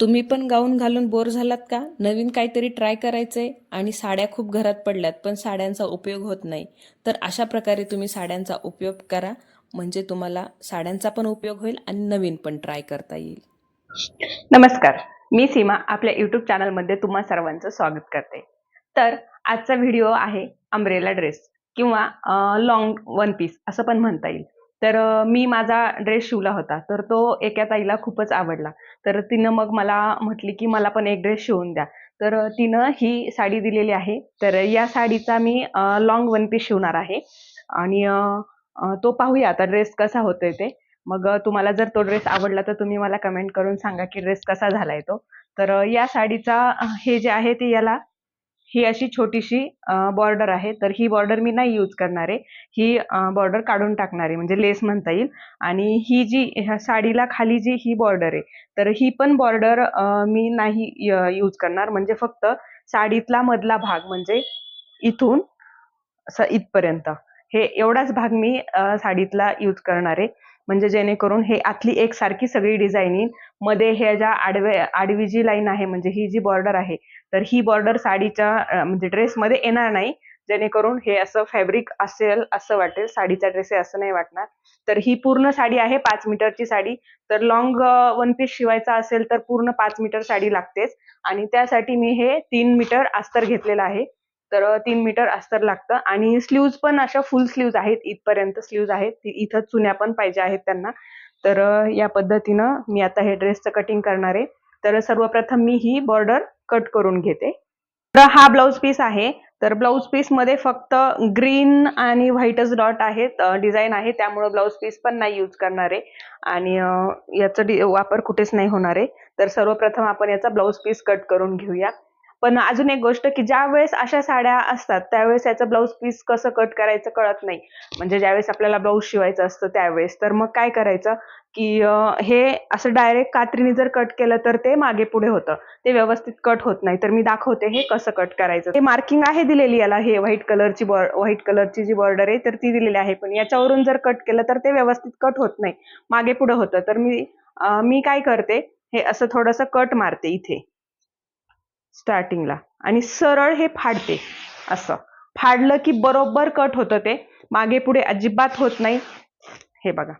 तुम्ही पण गाऊन घालून बोर झालात का? नवीन काहीतरी ट्राय करायचंय आणि साड्या खूप घरात पडल्यात पण साड्यांचा उपयोग होत नाही. तर अशा प्रकारे तुम्ही साड्यांचा उपयोग करा. म्हणजे तुम्हाला साड्यांचा पण उपयोग होईल आणि नवीन पण ट्राय करता येईल. नमस्कार. मी सीमा आपल्या यूट्यूब चॅनलमध्ये तुम्हा सर्वांचं स्वागत करते. तर आजचा व्हिडिओ आहे अम्ब्रेला ड्रेस किंवा लॉंग वन पीस असं पण म्हणता येईल. तर मी माझा ड्रेस शिवला होता. तर तो एका ताईला खूपच आवडला. तर तिनं मग मला म्हटली की मला पण एक ड्रेस शिवून द्या. तर तिनं ही साडी दिलेली आहे. तर या साडीचा मी लॉंग वन पीस शिवणार आहे. आणि तो पाहूया आता ड्रेस कसा होतोय ते. मग तुम्हाला जर तो ड्रेस आवडला तर तुम्ही मला कमेंट करून सांगा की ड्रेस कसा झालाय तो. तर या साडीचा हे जे आहे ते याला ही अशी छोटीशी बॉर्डर आहे. तर ही बॉर्डर मी नाही यूज करणार आहे. ही बॉर्डर काढून टाकणार आहे. म्हणजे लेस म्हणता येईल. आणि ही जी ह्या साडीला खाली जी ही बॉर्डर आहे तर ही पण बॉर्डर मी नाही यूज करणार. म्हणजे फक्त साडीतला मधला भाग म्हणजे इथून असं इथपर्यंत. हे एवढाच भाग मी साडीतला यूज करणार आहे. म्हणजे जेणेकरून हे आतली एक सारखी सगळी डिझाईन येईल. मध्ये हे ज्या आडवे आडवी जी लाईन आहे म्हणजे ही जी बॉर्डर आहे तर ही बॉर्डर साडीच्या म्हणजे ड्रेसमध्ये येणार नाही. जेणेकरून हे असं फॅब्रिक असेल असं वाटेल. साडीचा ड्रेस आहे असं नाही वाटणार. तर ही पूर्ण साडी आहे पाच मीटरची साडी. तर लॉंग वन पीस शिवायचा असेल तर पूर्ण पाच मीटर साडी लागतेच. आणि त्यासाठी मी हे तीन मीटर अस्तर घेतलेलं आहे. तर तीन मीटर अस्तर लागतं. आणि स्लीव्ज पण अशा फुल स्लीव्ज आहेत. इथपर्यंत स्लीव्ज आहेत. इथं चुन्या पण पाहिजे आहेत त्यांना. तर या पद्धतीनं मी आता हे ड्रेसचं कटिंग करणार आहे. तर सर्वप्रथम मी ही बॉर्डर कट करून घेते. तर हा ब्लाऊज पीस आहे. तर ब्लाऊज पीसमध्ये फक्त ग्रीन आणि व्हाईटच डॉट आहेत डिझाईन आहे. त्यामुळे ब्लाऊज पीस पण नाही यूज करणार आहे. आणि याचा वापर कुठेच नाही होणार आहे. तर सर्वप्रथम आपण याचा ब्लाऊज पीस कट करून घेऊया पण अजून एक गोष्ट की ज्या वेळेस अशा साड्या असतात त्यावेळेस याचं ब्लाऊज पीस कसं कट करायचं कळत नाही. म्हणजे ज्यावेळेस आपल्याला ब्लाऊज शिवायचं असतं त्यावेळेस. तर मग काय करायचं की हे असं डायरेक्ट कात्रीने जर कट केलं तर ते मागे पुढे होतं. ते व्यवस्थित कट होत नाही. तर मी दाखवते हे कसं कट करायचं. हे मार्किंग आहे दिलेली याला हे व्हाईट कलरची बॉ व्हाईट कलरची जी बॉर्डर आहे तर ती दिलेली आहे. पण याच्यावरून जर कट केलं तर ते व्यवस्थित कट होत नाही. मागे पुढे होतं. तर मी मी काय करते? हे असं थोडंसं कट मारते इथे. स्टार्टिंगला आणि सरळ हे फाडते असं. फाडलं की बरोबर कट होतं ते. मागे पुढे अजिबात होत नाही. हे बघा.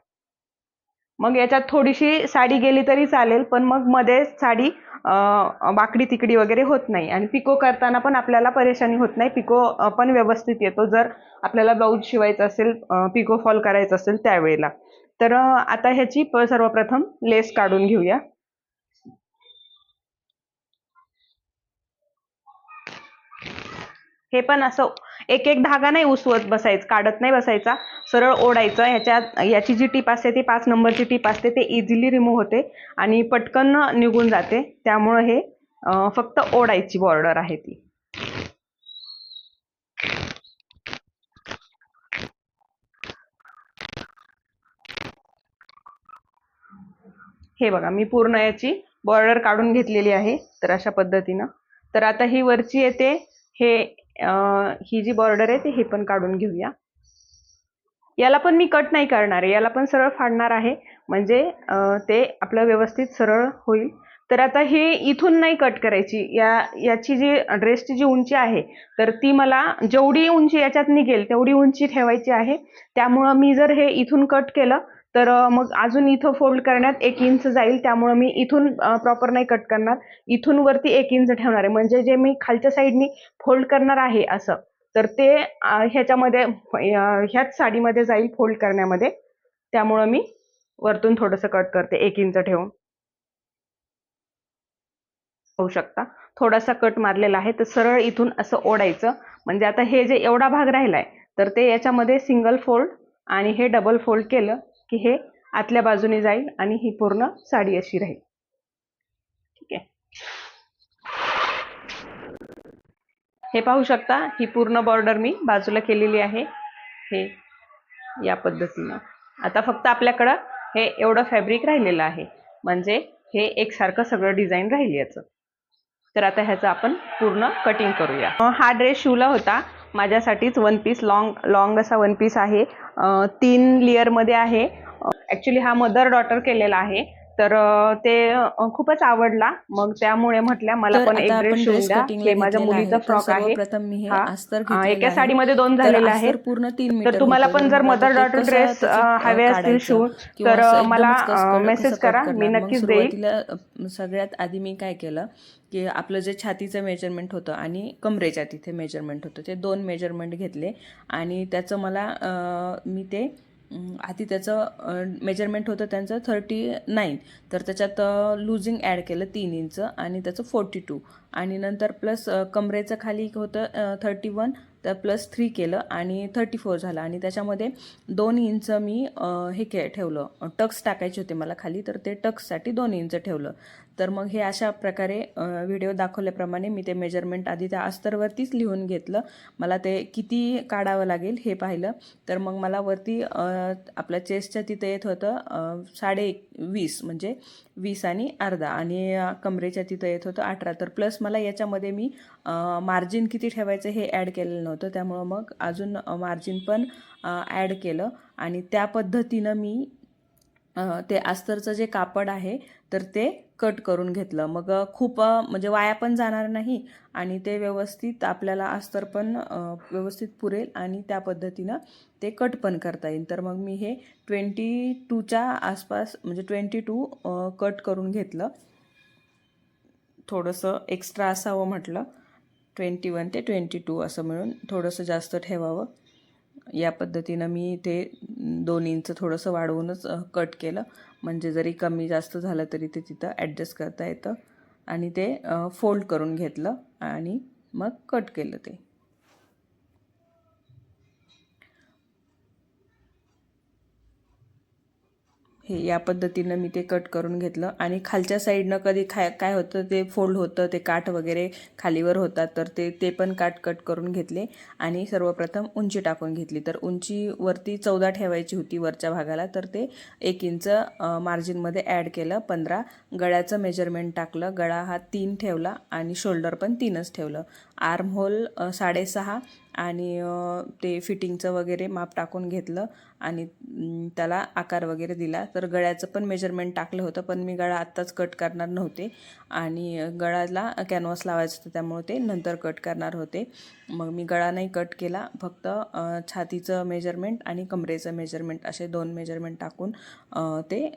मग याच्यात थोडीशी साडी गेली तरी चालेल पण मग मध्ये साडी वाकडी तिकडी वगैरे होत नाही. आणि पिको करताना पण आपल्याला परेशानी होत नाही. पिको पण व्यवस्थित येतो. जर आपल्याला ब्लाऊज शिवायचं असेल पिको फॉल करायचं असेल त्यावेळेला. तर आता ह्याची सर्वप्रथम लेस काढून घेऊया. हे पण असं एक एक धागा नाही उसवत बसायचं काढत नाही बसायचा. सरळ ओढायचं ह्याच्यात याची जी टीप असते ती पाच नंबरची टीप असते ते इझिली रिमूव्ह होते आणि पटकन निघून जाते. त्यामुळं हे फक्त ओढायची बॉर्डर आहे ती. हे बघा मी पूर्ण याची बॉर्डर काढून घेतलेली आहे तर अशा पद्धतीनं. तर आता ही वरची येते हे ही जी बॉर्डर आहे ती हे पण काढून घेऊया. याला पण मी कट नाही करणार आहे. याला पण सरळ फाडणार आहे. म्हणजे ते आपलं व्यवस्थित सरळ होईल. तर आता हे इथून नाही कट करायची. या याची जी ड्रेसची जी उंची आहे तर ती मला जेवढी उंची याच्यात निघेल तेवढी उंची ठेवायची आहे. त्यामुळं मी जर हे इथून कट केलं तर मग अजून इथं फोल्ड करण्यात एक इंच जाईल त्यामुळं मी इथून प्रॉपर नाही कट करणार. इथून वरती एक इंच ठेवणार आहे. म्हणजे जे मी खालच्या साईडनी फोल्ड करणार आहे असं तर ते ह्याच्यामध्ये ह्याच साडीमध्ये जाईल फोल्ड करण्यामध्ये. त्यामुळं मी वरतून थोडंसं कट करते एक इंच ठेवून. होऊ शकता. थोडासा कट मारलेला आहे तर सरळ इथून असं ओढायचं. म्हणजे आता हे जे एवढा भाग राहिला आहे तर ते याच्यामध्ये सिंगल फोल्ड आणि हे डबल फोल्ड केलं. की हे आतल्या बाजूने जाईल आणि ही पूर्ण साडी अशी राहील. ठीक आहे? हे पाहू शकता ही पूर्ण बॉर्डर मी बाजूला केलेली आहे. हे या पद्धतीनं. आता फक्त आपल्याकडं हे एवढं फॅब्रिक राहिलेलं आहे. म्हणजे हे एकसारखं सगळं डिझाईन राहील याचं. तर आता ह्याचं आपण पूर्ण कटिंग करूया. हा ड्रेस शिवला होता. माझ्यासाठीच वन पीस लॉंग लॉंग असा वन पीस आहे. तीन लेअरमध्ये आहे. ॲक्च्युली हा मदर डॉटर केलेला आहे. तर ते खूपच आवडला मग त्यामुळे म्हटल्या मला पण एक ड्रेस शिवून द्या हे माझ्या मुलीचा आहे. फ्रॉक आहे एका आहे. साडीमध्ये दोन झालेले आहेत पूर्ण तीन तर तुम्हाला. पण जर मदर डॉटर ड्रेस हवे असतील शिवून तर मला मेसेज करा मी नक्कीच देईल सगळ्यात आधी मी काय केलं की आपलं जे छातीचं मेजरमेंट होतं आणि कमरेच्या तिथे मेजरमेंट होतं ते दोन मेजरमेंट घेतले आणि त्याचं मला मी ते आधी त्याचं मेजरमेंट होतं त्यांचं थर्टी नाईन तर त्याच्यात लुझिंग ॲड केलं तीन इंच आणि त्याचं फोर्टी टू आणि नंतर प्लस कमरेचं खाली होतं थर्टी वन तर प्लस थ्री केलं आणि थर्टी फोर झालं. आणि त्याच्यामध्ये दोन इंच मी हे के ठेवलं. टक्स टाकायचे होते मला खाली तर ते टक्ससाठी दोन इंच ठेवलं. तर मग हे अशा प्रकारे व्हिडिओ दाखवल्याप्रमाणे मी ते मेजरमेंट आधी त्या अस्तरवरतीच लिहून घेतलं. मला ते किती काढावं लागेल हे पाहिलं. तर मग मला वरती आपल्या चेस्टच्या तिथं येत होतं साडे एक- वीस म्हणजे वीस आणि अर्धा. आणि कमरेच्या तिथं येत होतं अठरा. तर प्लस मला याच्यामध्ये मी मार्जिन किती ठेवायचं हे ॲड केलेलं नव्हतं. त्यामुळं मग अजून मार्जिन पण ॲड केलं. आणि त्या पद्धतीनं मी ते अस्तरचं जे कापड आहे तर ते कट करून घेतलं. मग खूप म्हणजे वाया पण जाणार नाही आणि ते व्यवस्थित आपल्याला अस्तर पण व्यवस्थित पुरेल आणि त्या पद्धतीनं ते कट पण करता येईल. तर मग मी हे ट्वेंटी टूच्या आसपास म्हणजे ट्वेंटी टू कट करून घेतलं. थोडंसं एक्स्ट्रा असावं म्हटलं. ट्वेंटी वन ते ट्वेंटी टू असं मिळून थोडंसं जास्त ठेवावं. या पद्धतीनं मी ते दोन इंच थोडंसं वाढवूनच कट केलं. म्हणजे जरी कमी जास्त झालं तरी ते तिथं ॲडजस्ट करता येतं. आणि ते फोल्ड करून घेतलं आणि मग कट केलं ते. हे या पद्धतीनं मी ते कट करून घेतलं. आणि खालच्या साईडनं कधी खाय काय होतं ते फोल्ड होतं ते काठ वगैरे खालीवर होतात तर ते ते पण काठ कट करून घेतले. आणि सर्वप्रथम उंची टाकून घेतली. तर उंची वरती चौदा ठेवायची होती वरच्या भागाला तर ते एक इंच मार्जिनमध्ये ॲड केलं पंधरा. गळ्याचं मेजरमेंट टाकलं. गळा हा तीन ठेवला आणि शोल्डर पण तीनच ठेवलं. आर्म होल साडेसहा. आणि ते फिटिंगचं वगैरे माप टाकून घेतलं आणि त्याला आकार वगैरे दिला. तर गळ्याचं पण मेजरमेंट टाकलं होतं पण मी गळा आत्ताच कट करणार नव्हते. आणि गळ्याला कॅनव्हास लावायचं होतं त्यामुळे ते नंतर कट करणार होते. मग मी गळा नाही कट केला फक्त छातीचं मेजरमेंट आणि कमरेचं मेजरमेंट असे दोन मेजरमेंट टाकून ते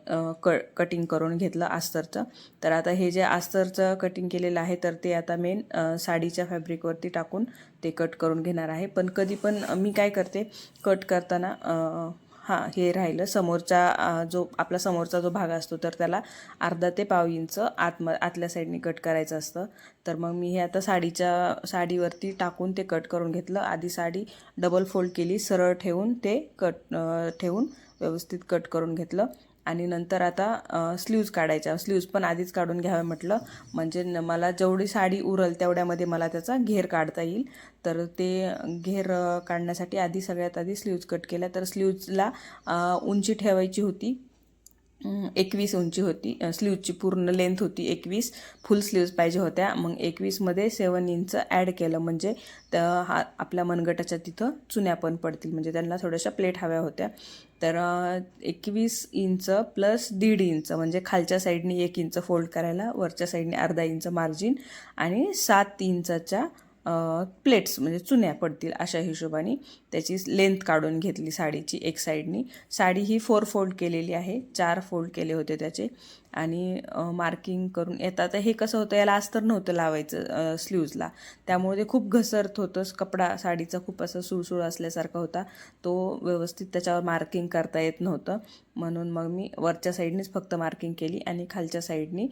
क कटिंग करून घेतलं आस्तरचं. तर आता हे जे आस्तरचं कटिंग केलेलं आहे तर ते आता मेन साडीच्या फॅब्रिकवरती टाकून ते कट करून घेणार आहे. पण कधी पण मी काय करते कट करताना हां हे राहिलं. समोरचा जो आपला समोरचा जो भाग असतो तर त्याला अर्धा ते पाव इंच आतम आतल्या साईडने कट करायचं असतं. तर मग मी हे आता साडीच्या साडीवरती टाकून ते कट करून घेतलं. आधी साडी डबल फोल्ड केली सरळ ठेवून ते कट ठेवून व्यवस्थित कट करून घेतलं. आणि नंतर आता स्लीव्ज काढायच्या. स्लीव्ज पण आधीच काढून घ्यावे म्हटलं. म्हणजे न मला जेवढी साडी उरल तेवढ्यामध्ये मला त्याचा घेर काढता येईल. तर ते घेर काढण्यासाठी आधी सगळ्यात आधी स्लीव्ज कट केल्या. तर स्लीव्जला उंची ठेवायची होती. एकवीस उंची होती. स्लीवची पूर्ण लेंथ होती एकवीस. फुल स्लीव्ज पाहिजे होत्या. मग एकवीसमध्ये सेवन इंच ॲड केलं. म्हणजे त हा आपल्या मनगटाच्या तिथं चुन्या पण पडतील. म्हणजे त्यांना थोड्याशा प्लेट हव्या होत्या. तर एकवीस इंच प्लस दीड इंच म्हणजे खालच्या साईडनी एक इंच फोल्ड करायला वरच्या साईडने अर्धा इंच मार्जिन आणि सात इंचाच्या प्लेट्स म्हणजे चुन्या पडतील अशा हिशोबाने. त्याची लेंथ काढून घेतली साडीची एक साईडनी साडी ही फोर फोल्ड केलेली आहे. चार फोल्ड केले होते त्याचे. आणि मार्किंग करून येतात तर हे कसं होतं? याला अस्तर नव्हतं लावायचं स्लीव्जला त्यामुळे ते खूप घसरत होतं. कपडा साडीचा खूप असं सुळसुळ असल्यासारखा होता. तो व्यवस्थित त्याच्यावर मार्किंग करता येत नव्हतं. म्हणून मग मी वरच्या साईडनीच फक्त मार्किंग केली आणि खालच्या साईडनी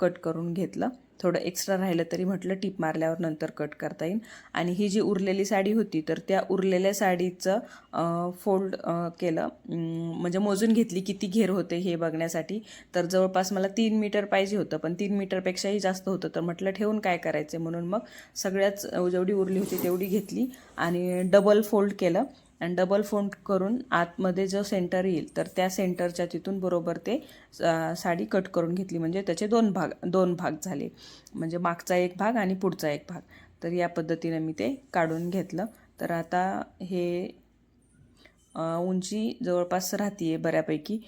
कट करून घेतलं. थोडं एक्स्ट्रा राहिलं तरी म्हटलं टीप मारल्यावर नंतर कट करता येईल. आणि ही जी उरलेली साडी होती तर त्या उरलेल्या साडीचं फोल्ड केलं. म्हणजे मोजून घेतली किती घेर होते हे बघण्यासाठी. तर जवळपास मला तीन मीटर पाहिजे होतं पण तीन मीटरपेक्षाही जास्त होतं. तर म्हटलं ठेवून काय करायचं म्हणून मग सगळ्याच जेवढी उरली होती तेवढी घेतली आणि डबल फोल्ड केलं. आणि डबल फोल्ड करून आतमध्ये जो सेंटर येईल तर त्या सेंटरच्या तिथून बरोबर ते साडी कट करून घेतली. म्हणजे त्याचे दोन भाग दोन भाग झाले. म्हणजे मागचा एक भाग आणि पुढचा एक भाग. तर या पद्धतीने मी ते काढून घेतलं. तर आता हे उंची जवळपास राहते आहे बऱ्यापैकी.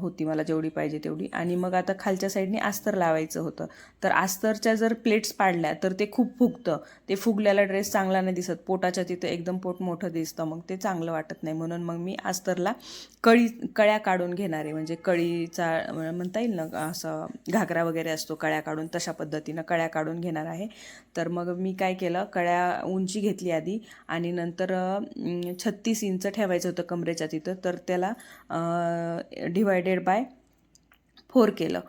होती मला जेवढी पाहिजे तेवढी. आणि मग आता खालच्या साईडने अस्तर लावायचं होतं. तर अस्तरच्या जर प्लेट्स पाडल्या तर ते खूप फुगतं. ते फुगल्याला ड्रेस चांगला नाही दिसत. पोटाच्या तिथं एकदम पोट मोठं दिसतं. मग ते चांगलं वाटत नाही. म्हणून मग मी अस्तरला कळी कळ्या काढून घेणार. आहे म्हणजे कळीचा म्हणता येईल ना असं घागरा वगैरे असतो कळ्या काढून तशा पद्धतीनं कळ्या काढून घेणार आहे. तर मग मी काय केलं कळ्या उंची घेतली आधी आणि नंतर छत्तीस इंच ठेवायचं होतं कमरेच्या तिथं. तर त्याला डिवायडेड बाय फोर केलं.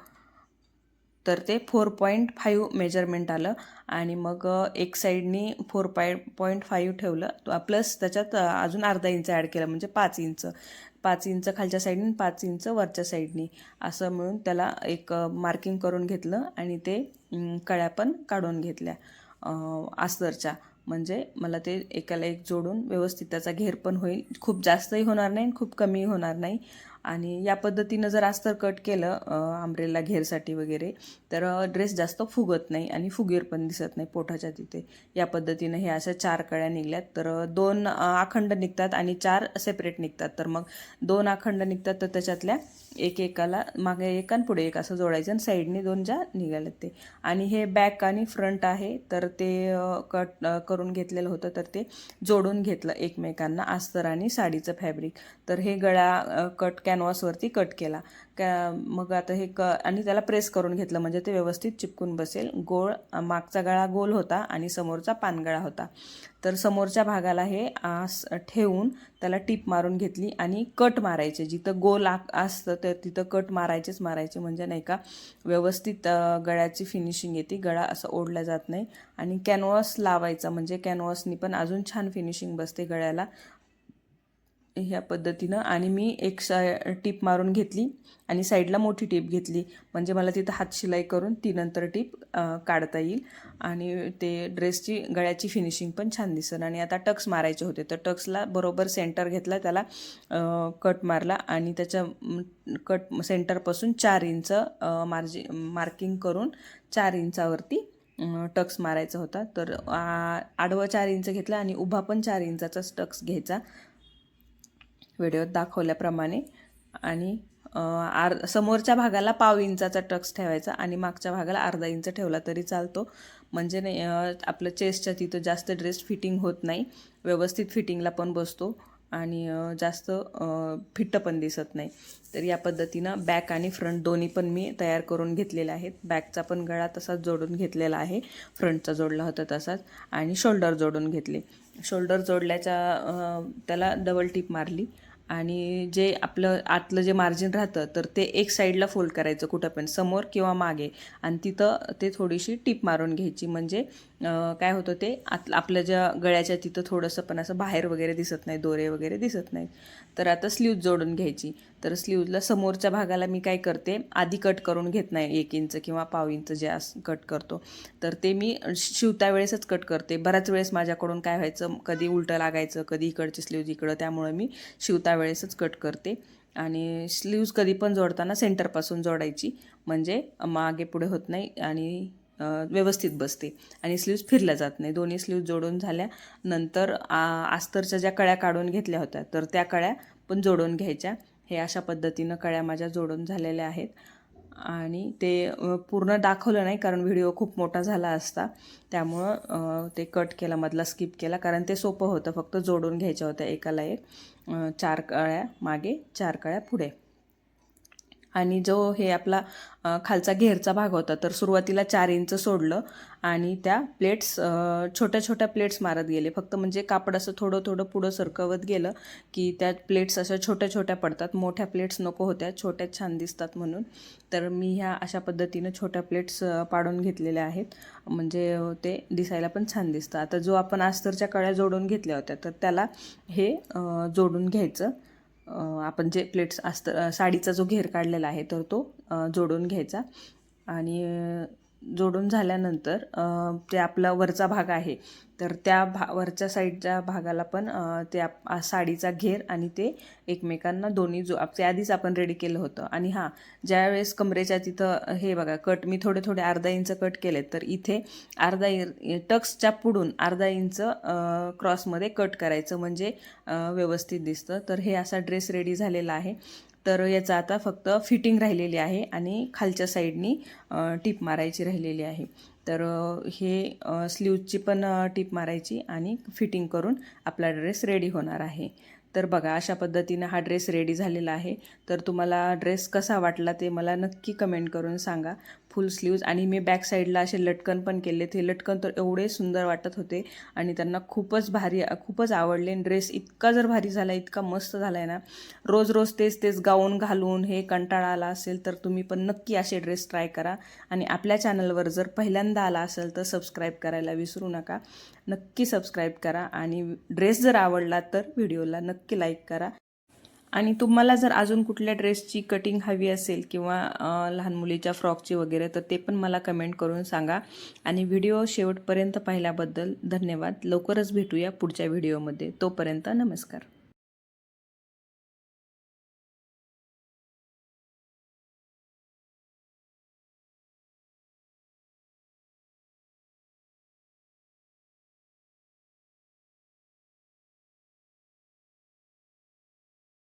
तर ते फोर पॉईंट फाईव्ह मेजरमेंट आलं आणि मग एक साईडनी फोर पाय पॉईंट फाईव्ह ठेवलं. प्लस त्याच्यात अजून अर्धा इंच ॲड केलं म्हणजे पाच इंच पाच इंच खालच्या साईडनी पाच इंच वरच्या साईडनी असं मिळून त्याला एक मार्किंग करून घेतलं आणि ते कळ्या पण काढून घेतल्या. आस्तरच्या. म्हणजे मला ते एकाला एक जोडून व्यवस्थित त्याचा घेर पण होईल. खूप जास्तही होणार नाही आणि खूप कमी होणार नाही. आणि या पद्धतीनं जर अस्तर कट केलं आंब्रेला घेरसाठी वगैरे तर ड्रेस जास्त फुगत नाही आणि फुगेर पण दिसत नाही पोटाच्या तिथे. या पद्धतीनं हे अशा चार कळ्या निघल्यात. तर दोन आखंड अखंड निघतात आणि चार सेपरेट निघतात. तर मग दोन अखंड निघतात तर त्याच्यातल्या एक एकाला मागे एक पुढे एक असं जोडायचं आणि साईडने दोन ज्या निघाल्यात ते. आणि हे बॅक आणि फ्रंट आहे. तर ते कट करून घेतलेलं होतं तर ते जोडून घेतलं एकमेकांना अस्तर आणि साडीचं फॅब्रिक तर हे गळा कट कट कॅनव्हासवरती कट केला. कॅ मग आता हे क आणि त्याला प्रेस करून घेतलं म्हणजे ते व्यवस्थित चिपकून बसेल. गोळ मागचा गळा गोल होता आणि समोरचा पानगळा होता. तर समोरच्या भागाला हे आस ठेवून त्याला टीप मारून घेतली आणि कट मारायचे. जिथं गोल आक असतं तर तिथं कट मारायचेच मारायचे. म्हणजे नाही का व्यवस्थित गळ्याची फिनिशिंग येते. गळा असं ओढला जात नाही. आणि कॅनव्हास लावायचा. म्हणजे कॅनव्हासनी पण अजून छान फिनिशिंग बसते गळ्याला. ह्या पद्धतीनं आणि मी एक सा टीप मारून घेतली आणि साईडला मोठी टीप घेतली. म्हणजे मला तिथं हात शिलाई करून ती नंतर टीप काढता येईल. आणि ते ड्रेसची गळ्याची फिनिशिंग पण छान दिसेल आणि आता टक्स मारायचे होते. तर टक्सला बरोबर सेंटर घेतला त्याला कट मारला आणि त्याच्या कट सेंटरपासून चार इंच मार्जि मार्किंग करून चार इंचावरती टक्स मारायचा होता. तर आ, आडवं चार इंच घेतला आणि उभा पण चार इंचाचाच टक्स घ्यायचा. व्हिडिओत दाखवल्याप्रमाणे. आणि आर समोरच्या भागाला पाव इंचाचा टक्स ठेवायचा आणि मागच्या भागाला अर्धा इंच ठेवला तरी चालतो. म्हणजे नाही आपलं चेस्टच्या तिथं जास्त ड्रेस फिटिंग होत नाही. व्यवस्थित फिटिंगला पण बसतो. आणि जास्त फिट्ट पण दिसत नाही. तर या पद्धतीनं बॅक आणि फ्रंट दोन्ही पण मी तयार करून घेतलेले आहेत. बॅकचा पण गळा तसाच जोडून घेतलेला आहे. फ्रंटचा जोडला होता तसाच. आणि शोल्डर जोडून घेतले. शोल्डर जोडल्याच्या त्याला डबल टिप मारली. आणि जे आपलं आतलं जे मार्जिन राहतं तर ते एक साईडला फोल्ड करायचं कुठं पण समोर किंवा मागे. आणि तिथं ते थोडीशी टीप मारून घ्यायची. म्हणजे काय होतं ते आत आपल्या ज्या गळ्याच्या तिथं थोडंसं पण असं बाहेर वगैरे दिसत नाही दोरे वगैरे दिसत नाहीत. तर आता स्लीव जोडून घ्यायची. तर स्लीवला समोरच्या भागाला मी काय करते आधी कट करून घेत नाही एक इंच किंवा पाव इंच जे अस कट करतो. तर ते मी शिवता वेळेसच कट करते. बऱ्याच वेळेस माझ्याकडून काय व्हायचं कधी उलटं लागायचं कधी इकडची स्लीव इकडं त्यामुळे मी शिवता त्यावेळेसच कट करते. आणि स्लीव्ज कधी पण जोडताना सेंटरपासून जोडायची. म्हणजे मागे पुढे होत नाही आणि व्यवस्थित बसते. आणि स्लीव्ज फिरल्या जात नाही. दोन्ही स्लीव्ज जोडून झाल्या. नंतर आ, अस्तरच्या ज्या कळ्या काढून घेतल्या होत्या तर त्या कळ्या पण जोडून घ्यायच्या. हे अशा पद्धतीनं कळ्या माझ्या जोडून झालेल्या आहेत. आणि ते पूर्ण दाखवलं नाही कारण व्हिडिओ खूप मोठा झाला असता. त्यामुळं ते कट केला मधला स्किप केला कारण ते सोपं होतं. फक्त जोडून घ्यायच्या होत्या एकाला एक चार कळ्या मागे चार कळ्या पुढे. आणि जो हे आपला खालचा घेरचा भाग होता तर सुरुवातीला चार इंच सोडलं आणि त्या प्लेट्स छोट्या छोट्या प्लेट्स मारत गेले. फक्त म्हणजे कापड असं थोडं थोडं पुढं सरकवत गेलं की त्या प्लेट्स अशा छोट्या छोट्या पडतात. मोठ्या प्लेट्स नको होत्या छोट्या छान दिसतात म्हणून. तर मी ह्या अशा पद्धतीनं छोट्या प्लेट्स पाडून घेतलेल्या आहेत. म्हणजे ते दिसायला पण छान दिसतं. आता जो आपण आस्तरच्या कळ्या जोडून घेतल्या होत्या तर त्याला हे जोडून घ्यायचं. आपण जे प्लेट्स असतं साडीचा जो घेर काढलेला आहे तर तो जोडून घ्यायचा. आणि जोडून झाल्यानंतर ते आपला वरचा भाग आहे. तर त्या भा वरच्या साईडच्या भागाला पण ते आप साडीचा घेर आणि ते एकमेकांना दोन्ही जो आप- ते आधीच आपण रेडी केलं होतं. आणि हां ज्यावेळेस कमरेच्या तिथं हे बघा कट मी थोडे थोडे अर्धा इंच कट केले तर इथे अर्धा इ टक्सच्या पुढून अर्धा इंच क्रॉसमध्ये कट करायचं म्हणजे व्यवस्थित दिसतं. तर हे असा ड्रेस रेडी झालेला आहे. तर याचं आता फक्त फिटिंग राहिलेली आहे आणि खालच्या साईडनी टीप मारायची राहिलेली आहे. तर हे स्लीवची पण टीप मारायची आणि फिटिंग करून आपला ड्रेस रेडी होणार आहे. तर बघा अशा पद्धतीनं हा ड्रेस रेडी झालेला आहे. तर तुम्हाला ड्रेस कसा वाटला ते मला नक्की कमेंट करून सांगा. फुल स्लीव्ज आणि मी बॅक साईडला असे लटकन पण केले. ते लटकन तर एवढे सुंदर वाटत होते आणि त्यांना खूपच भारी खूपच आवडले. ड्रेस इतका जर भारी झाला इतका मस्त झाला आहे ना रोज रोज तेच तेच गाऊन घालून हे कंटाळा आला असेल तर तुम्ही पण नक्की असे ड्रेस ट्राय करा. आणि आपल्या चॅनलवर जर पहिल्यांदा आला असेल तर सबस्क्राईब करायला विसरू नका. नक्की सबस्क्राईब करा आणि ड्रेस जर आवडला तर व्हिडिओला नक्की लाईक करा. आणि तुम्हाला जर अजून कुठल्या ड्रेसची कटिंग हवी असेल किंवा लहान मुलीच्या फ्रॉकची वगैरे तर ते पण मला कमेंट करून सांगा. आणि व्हिडिओ शेवटपर्यंत पाहिल्याबद्दल धन्यवाद. लवकरच भेटूया पुढच्या व्हिडिओमध्ये तोपर्यंत नमस्कार.